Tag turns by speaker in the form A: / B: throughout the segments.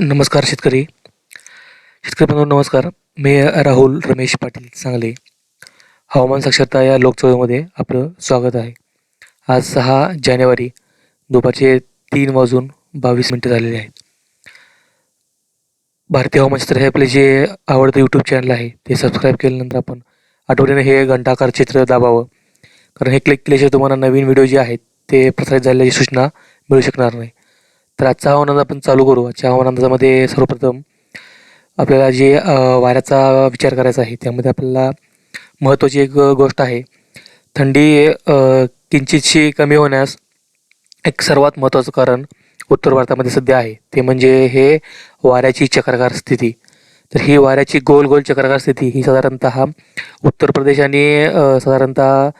A: नमस्कार शेतकरी. शेतकरी बंधू नमस्कार. मी राहुल रमेश पाटील सांगले. हवामान साक्षरता या लोकसभेमध्ये आपलं स्वागत आहे. आज सहा जानेवारी दुपारचे तीन वाजून बावीस मिनटं झालेले आहेत. भारतीय हवामान चित्र हे आपले जे आवडतं यूट्यूब चॅनल आहे ते सबस्क्राईब केल्यानंतर आपण आठवड्याने हे घंटाकार चित्र दाबावं. कारण हे क्लिक केल्याशिवाय तुम्हाला नवीन व्हिडिओ जे आहेत ते प्रसारित झालेल्याची सूचना मिळू शकणार नाही. तर आजचा हवामान आपण चालू करू. आजच्या हवामान अंदाजामध्ये सर्वप्रथम आपल्याला जे वाऱ्याचा विचार करायचा आहे त्यामध्ये आपल्याला महत्त्वाची एक गोष्ट आहे. थंडी किंचितशी कमी होण्यास एक सर्वात महत्त्वाचं कारण उत्तर भारतामध्ये सध्या आहे. ते म्हणजे हे वाऱ्याची चक्राकार स्थिती. तर ही वाऱ्याची गोल गोल चक्राकार स्थिती ही साधारणतः उत्तर प्रदेश आणि साधारणत साधारणतः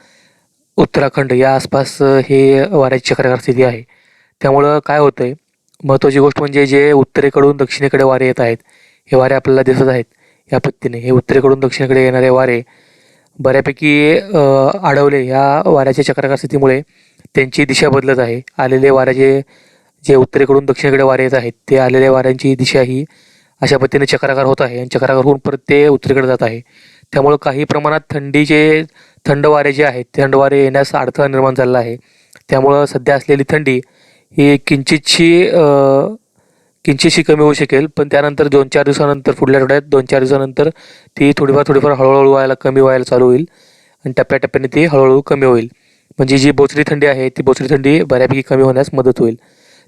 A: उत्तराखंड या आसपास हे वाऱ्याची चक्राकार स्थिती आहे. त्यामुळं काय होतं आहे महत्त्वाची गोष्ट म्हणजे जे उत्तरेकडून दक्षिणेकडे वारे येत आहेत हे वारे आपल्याला दिसत आहेत. या पद्धतीने हे उत्तरेकडून दक्षिणेकडे येणारे वारे बऱ्यापैकी अडवले या वाऱ्याच्या चक्राकार स्थितीमुळे. त्यांची दिशा बदलत आहे. आलेले वाऱ्याचे जे उत्तरेकडून दक्षिणेकडे वारे येत आहेत ते आलेल्या वाऱ्यांची दिशा ही अशा पद्धतीने चक्राकार होत आहे आणि चक्राकार होऊन परत ते उत्तरेकडे जात आहे. त्यामुळं काही प्रमाणात थंडीचे थंड वारे जे आहेत थंड वारे येण्यास अडथळा निर्माण झाला आहे. त्यामुळं सध्या असलेली थंडी ही किंचितशी किंचितशी कमी होऊ शकेल पण त्यानंतर दोन चार दिवसानंतर पुढल्या आठवड्यात दोन चार दिवसानंतर ती थोडीफार थोडीफार हळूहळू व्हायला कमी व्हायला चालू होईल आणि टप्प्याटप्प्याने ती हळूहळू कमी होईल. म्हणजे जी बोचरी थंडी आहे ती बोचरी थंडी बऱ्यापैकी कमी होण्यास मदत होईल.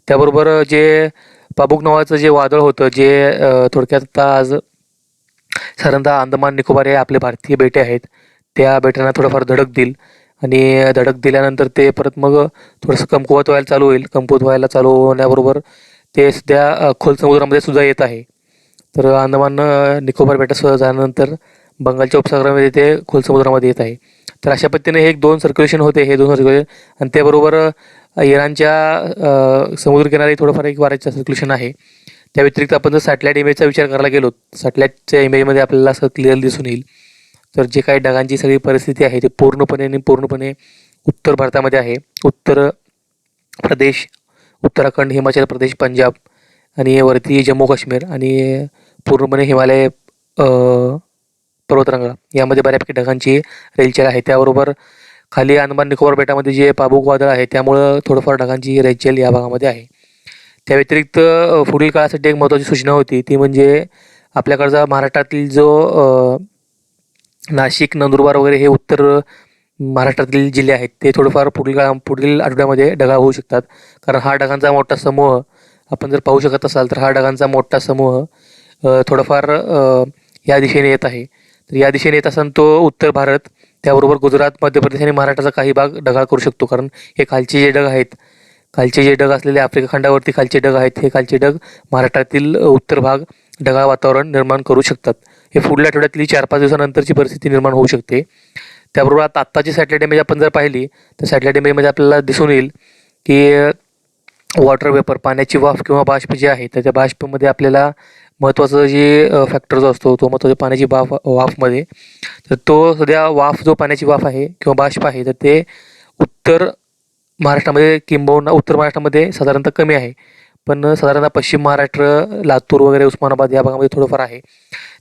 A: त्याबरोबर जे पाबुक नावाचं जे वादळ होतं जे थोडक्यात आता आज साधारणतः अंदमान निकोबार हे आपले भारतीय बेटे आहेत त्या बेटांना थोडंफार धडक देईल. आणि धडक दिल्यानंतर ते परत मग थोडंसं कमकुवत व्हायला चालू होईल. कमकुवत व्हायला चालू होण्याबरोबर ते सध्या खोल समुद्रामध्ये सुद्धा येत आहे. तर अंदमान निकोबार बेटासह झाल्यानंतर बंगालच्या उपसागरामध्ये ते खोल समुद्रामध्ये येत आहे. तर अशा पद्धतीने हे एक दोन सर्क्युलेशन होते हे दोन सर्क्युलेशन आणि त्याबरोबर इराणच्या समुद्रकिनारी थोडंफार एक वाऱ्याचं सर्क्युलेशन आहे. त्या व्यतिरिक्त आपण जर सॅटेलाईट इमेजचा विचार करायला गेलो सॅटेलाईटच्या इमेजमध्ये आपल्याला असं क्लिअर दिसून येईल. तर जे काही ढगांची सगळी परिस्थिती आहे ते पूर्णपणे आणि पूर्णपणे उत्तर भारतामध्ये आहे. उत्तर प्रदेश उत्तराखंड हिमाचल प्रदेश पंजाब आणि वरती जम्मू काश्मीर आणि पूर्णपणे हिमालय पर्वतरंगा पर्वतरांगा. यामध्ये बऱ्यापैकी ढगांची रेलचेल आहे. त्याबरोबर खाली अंदमान निकोबार बेटामध्ये जे पाबुक वादळ आहे त्यामुळं थोडंफार ढगांची रेलचेल या भागामध्ये आहे. त्या व्यतिरिक्त पुढील काळासाठी एक महत्त्वाची सूचना होती ती म्हणजे आपल्याकडचा महाराष्ट्रातील जो नाशिक नंदुरबार वगैरे हे उत्तर महाराष्ट्रातील जिल्हे आहेत. ते थोडंफार पुढील काळा पुढील आठवड्यामध्ये ढगाळ होऊ शकतात. कारण हा ढगांचा मोठा समूह आपण जर पाहू शकत असाल तर हा ढगांचा मोठा समूह थोडाफार या दिशेने येत आहे. तर या दिशेने येत असताना तो उत्तर भारत. त्याबरोबर गुजरात मध्य प्रदेश आणि महाराष्ट्राचा काही भाग ढगाळ करू शकतो. कारण हे खालचे जे ढग आहेत खालचे जे ढग असलेले आफ्रिका खंडावरती खालचे ढग आहेत हे खालचे ढग महाराष्ट्रातील उत्तर भाग ढगाळ वातावरण निर्माण करू शकतात. हे पुढल्या आठवड्यातली चार पाच दिवसानंतरची परिस्थिती निर्माण होऊ शकते. त्याबरोबर आता आत्ताची सॅटेलाईट इमेज म्हणजे आपण जर पाहिली तर सॅटेलाईट इमेजमध्ये म्हणजे म्हणजे आपल्याला दिसून येईल की वॉटर वेपर पाण्याची वाफ किंवा बाष्प जे आहे तर त्या बाष्पमध्ये आपल्याला महत्त्वाचं जे फॅक्टर जो असतो तो महत्त्वाचा पाण्याची वाफ वाफमध्ये तर तो सध्या वाफ जो पाण्याची वाफ आहे किंवा बाष्प आहे तर ते उत्तर महाराष्ट्रामध्ये किंबहुना उत्तर महाराष्ट्रामध्ये साधारणतः कमी आहे. पण साधारणतः पश्चिम महाराष्ट्र लातूर वगैरे उस्मानाबाद या भागामध्ये थोडंफार आहे.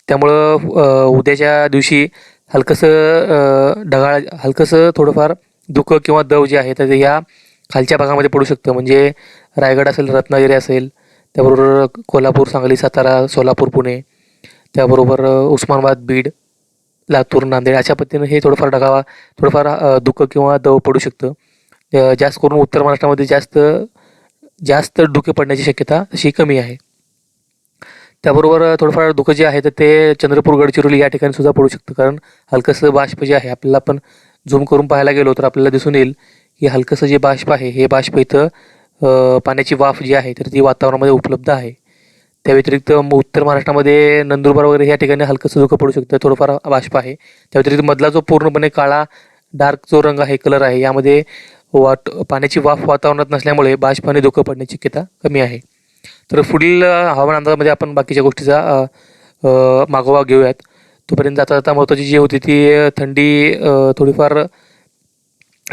A: त्यामुळं उद्याच्या दिवशी हलकंसं ढगाळ हलकंसं थोडंफार धुकं किंवा दव जे आहे तर ह्या या खालच्या भागामध्ये पडू शकतं. म्हणजे रायगड असेल रत्नागिरी असेल त्याबरोबर कोल्हापूर सांगली सातारा सोलापूर पुणे त्याबरोबर उस्मानाबाद बीड लातूर नांदेड अशा पद्धतीनं हे थोडंफार ढगावा थोडंफार दुःख धुकं किंवा दव पडू शकतं. जास्त करून उत्तर महाराष्ट्रामध्ये जास्त जास्त धुके पडण्याची शक्यता अशी कमी आहे. त्याबरोबर थोडंफार धुकं जे आहे तर ते चंद्रपूर गडचिरोली या ठिकाणी सुद्धा पडू शकतं. कारण हलकंसं बाष्प जे आहे आपल्याला आपण झूम करून पाहायला गेलो तर आपल्याला दिसून येईल की हलकंसं जे बाष्प आहे हे बाष्प इथं पाण्याची वाफ जी आहे तर ती वातावरणामध्ये उपलब्ध आहे. त्या व्यतिरिक्त उत्तर महाराष्ट्रामध्ये नंदुरबार वगैरे या ठिकाणी हलकंसं धुकं पडू शकतं थोडंफार बाष्प आहे. त्या व्यतिरिक्त मधला जो पूर्णपणे काळा डार्क जो रंग आहे कलर आहे यामध्ये वाट पाण्याची वाफ वातावरणात नसल्यामुळे बाष्प आणि धुकं पडण्याची शक्यता कमी आहे. तर पुढील हवामान अंदाजामध्ये आपण बाकीच्या गोष्टीचा मागोवा घेऊयात. तोपर्यंत जाता जाता महत्त्वाची जी होती ती थंडी थोडीफार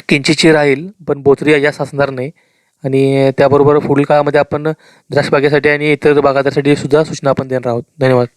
A: किंचितची राहील पण बोचरी जास्त असणार नाही. आणि त्याबरोबर पुढील काळामध्ये आपण द्राक्ष बागेसाठी आणि इतर बागायतीसाठी सुद्धा सूचना आपण देणार आहोत. धन्यवाद.